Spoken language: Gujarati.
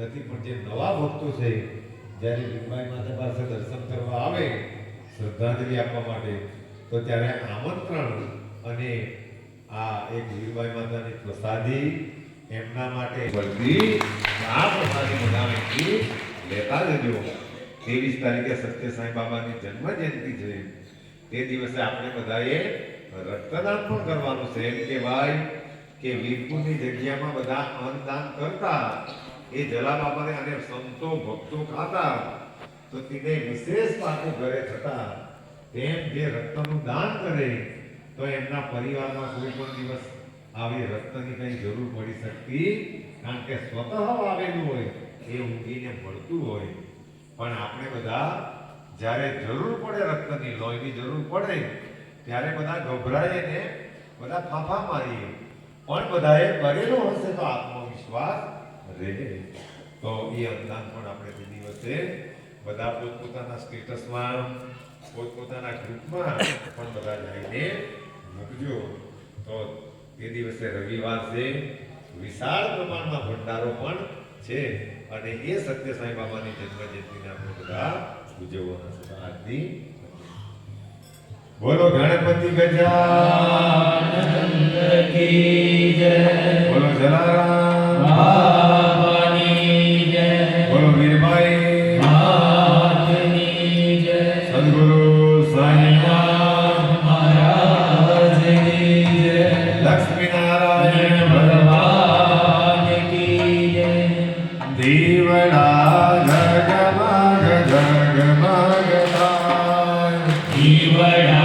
નથી, પણ જે નવા ભક્તો છે, જ્યારે લીંબાઈ માતા પાસે દર્શન કરવા આવે, શ્રદ્ધાંજલિ આપવા માટે, તો ત્યારે આમંત્રણ અને આ એક લીંબાઈ માતાની પ્રસાદી એમના માટે બધી આ પ્રસાદી બધાને લેતા જજો. ત્રેવીસ તારીખે સત્ય સાંઈ બાબાની જન્મ જયંતિ છે. તે દિવસે આપણે બધાએ રક્તદાન પણ કરવાનું છે. એમ ભાઈ કે વીરપુરની જગ્યામાં બધા અન્નદાન કરતા એ જલા બાબાને અને સંતો, ભક્તો ખાતા. તો તેને વિશેષ પાકું ઘરે થતા. તેમ જે રક્તનું દાન કરે, તો એમના પરિવારમાં કોઈ પણ દિવસ આવી રક્તની કંઈ જરૂર પડી શકતી, કારણ કે સ્વતઃ આવેલું હોય, એ ઊંઘીને મળતું હોય. પણ આપણે બધા જ્યારે જરૂર પડે રક્તની, લોહીની જરૂર પડે, ત્યારે બધા ગભરાઈએ ને બધા ફાફા મારીએ. પણ બધાએ કરેલો હશે તો આત્મવિશ્વાસ રહે. તો એ અંદાન પણ આપણે તે દિવસે બધા પોતપોતાના સ્ટેટસમાં, પોતપોતાના ગ્રુપમાં પણ બધા જઈને મૂકજો તો તે દિવસે રવિવાર છે. વિશાળ પ્રમાણમાં ભંડારો પણ છે. અને એ સત્ય સાંઈ બાબાની જન્મજયંતિને આપણે બધા ઉજવવાના છે. આજની બોલો ગણપતિ ગજાનંદ કી જય. બોલો જલારામ. Lord.